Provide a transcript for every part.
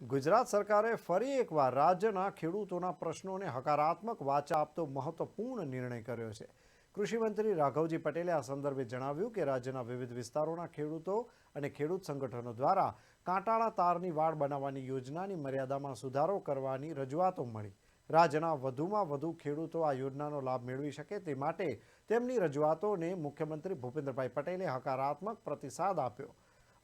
ગુજરાત સરકારે ફરી એકવાર રાજ્યના ખેડૂતોના પ્રશ્નોને હકારાત્મક વાચા આપતો મહત્વપૂર્ણ નિર્ણય કર્યો છે. કૃષિમંત્રી રાઘવજી પટેલે આ સંદર્ભે જણાવ્યું કે રાજ્યના વિવિધ વિસ્તારોના ખેડૂતો અને ખેડૂત સંગઠનો દ્વારા કાંટાળા તારની વાડ બનાવવાની યોજનાની મર્યાદામાં સુધારો કરવાની રજૂઆતો મળી. રાજ્યના વધુમાં વધુ ખેડૂતો આ યોજનાનો લાભ મેળવી શકે તે માટે તેમની રજૂઆતોને મુખ્યમંત્રી ભૂપેન્દ્રભાઈ પટેલે હકારાત્મક પ્રતિસાદ આપ્યો.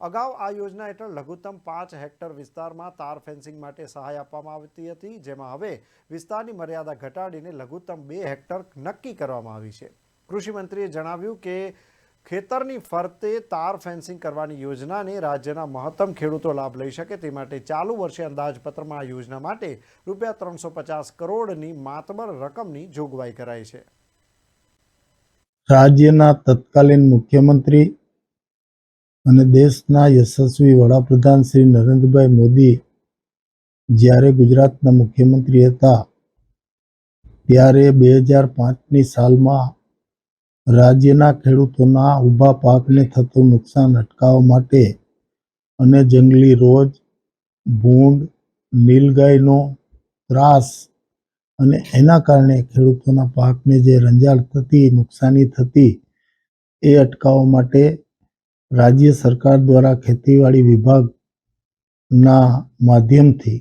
અગાઉ આ યોજના હેઠળ લઘુત્તમ પાંચ હેક્ટર વિસ્તારમાં તાર ફેન્સિંગ માટે સહાય આપવામાં આવતી હતી, જેમાં હવે વિસ્તારની મર્યાદા ઘટાડીને લઘુત્તમ બે હેક્ટર નક્કી કરવામાં આવી છે. કૃષિમંત્રીએ જણાવ્યું કે ખેતરની ફરતે તાર ફેન્સિંગ કરવાની યોજનાને રાજ્યના મહત્તમ ખેડૂતો લાભ લઈ શકે તે માટે ચાલુ વર્ષે અંદાજપત્રમાં આ યોજના માટે રૂપિયા ત્રણસો પચાસ કરોડની માતબર રકમની જોગવાઈ કરાઈ છે. રાજ્યના તત્કાલીન મુખ્યમંત્રી અને દેશના યશસ્વી વડાપ્રધાન શ્રી નરેન્દ્રભાઈ મોદી જ્યારે ગુજરાતના મુખ્યમંત્રી હતા, ત્યારે બે હજાર પાંચની સાલમાં રાજ્યના ખેડૂતોના ઊભા પાકને થતું નુકસાન અટકાવવા માટે અને જંગલી રોજ, ભૂંડ, નીલગાયનો ત્રાસ અને એના કારણે ખેડૂતોના પાકને જે રંજાડ થતી, નુકસાની થતી, એ અટકાવવા માટે રાજ્ય સરકાર દ્વારા ખેતીવાડી વિભાગના માધ્યમથી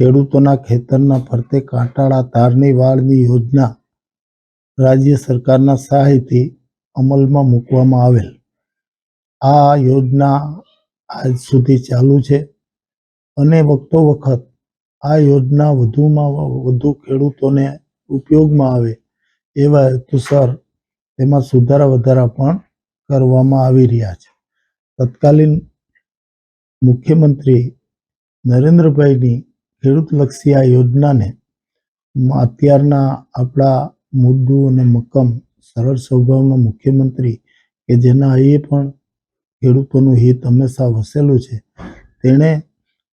ખેડૂતોના ખેતરના ફરતે કાંટાળા તારની વાળની યોજના રાજ્ય સરકારના સહાયથી અમલમાં મૂકવામાં આવેલ. આ યોજના આજ સુધી ચાલુ છે અને વખતો વખત આ યોજના વધુમાં વધુ ખેડૂતોને ઉપયોગમાં આવે એવા હેતુસર તેમાં સુધારા વધારા પણ કરવામાં આવી રહ્યા છે. તત્કાલીન મુખ્યમંત્રી નરેન્દ્રભાઈની ખેડૂતલક્ષી આ યોજનાને અત્યારના આપણા મુદ્દુ અને મક્કમ સરળ સ્વભાવના મુખ્યમંત્રી કે જેના એ પણ ખેડૂતોનું હિત હંમેશા વસેલું છે, તેણે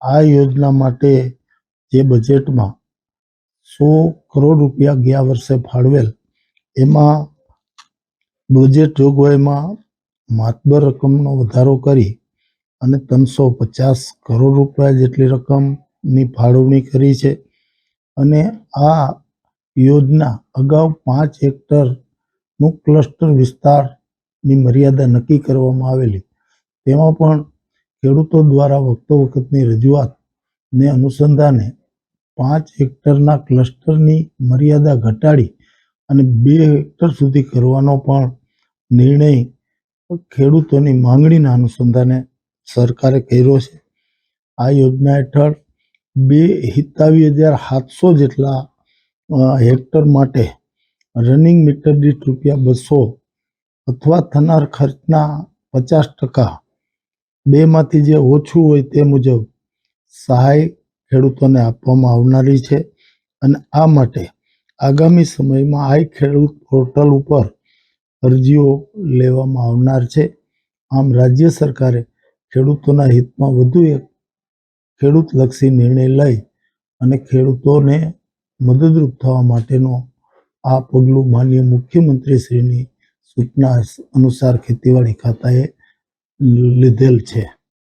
આ યોજના માટે જે બજેટમાં સો કરોડ રૂપિયા ગયા વર્ષે ફાળવેલ, એમાં બજેટ જોગવાઈમાં માતબર રકમનો વધારો કરી અને ત્રણસો પચાસ કરોડ રૂપિયા જેટલી રકમની ફાળવણી કરી છે. અને આ યોજના અગાઉ પાંચ હેક્ટરનું ક્લસ્ટર વિસ્તારની મર્યાદા નક્કી કરવામાં આવેલી. તેમાં પણ ખેડૂતો દ્વારા વખતો વખતની રજૂઆતને અનુસંધાને પાંચ હેક્ટરના ક્લસ્ટરની મર્યાદા ઘટાડી અને બે હેક્ટર સુધી કરવાનો પણ નિર્ણય ખેડૂતોની માંગણીના અનુસંધાને સરકારે કર્યો છે. આ યોજના હેઠળ બે સિત્તાવીસ હજાર સાતસો જેટલા હેક્ટર માટે રનિંગ મીટર દીઠ રૂપિયા બસો અથવા થનાર ખર્ચના પચાસ ટકા બેમાંથી જે ઓછું હોય તે મુજબ સહાય ખેડૂતોને આપવામાં આવનારી છે. અને આ માટે આગામી સમયમાં આઈ ખેડૂત પોર્ટલ ઉપર અરજીઓ લેવામાં આવનાર છે. આમ રાજ્ય સરકારે ખેડૂતોના હિતમાં વધુ એક ખેડૂતલક્ષી નિર્ણય લઈ અને ખેડૂતોને મદદરૂપ થવા માટેનો આ પગલું માન્ય મુખ્યમંત્રીશ્રીની સૂચના અનુસાર ખેતીવાડી ખાતાએ લીધેલ છે.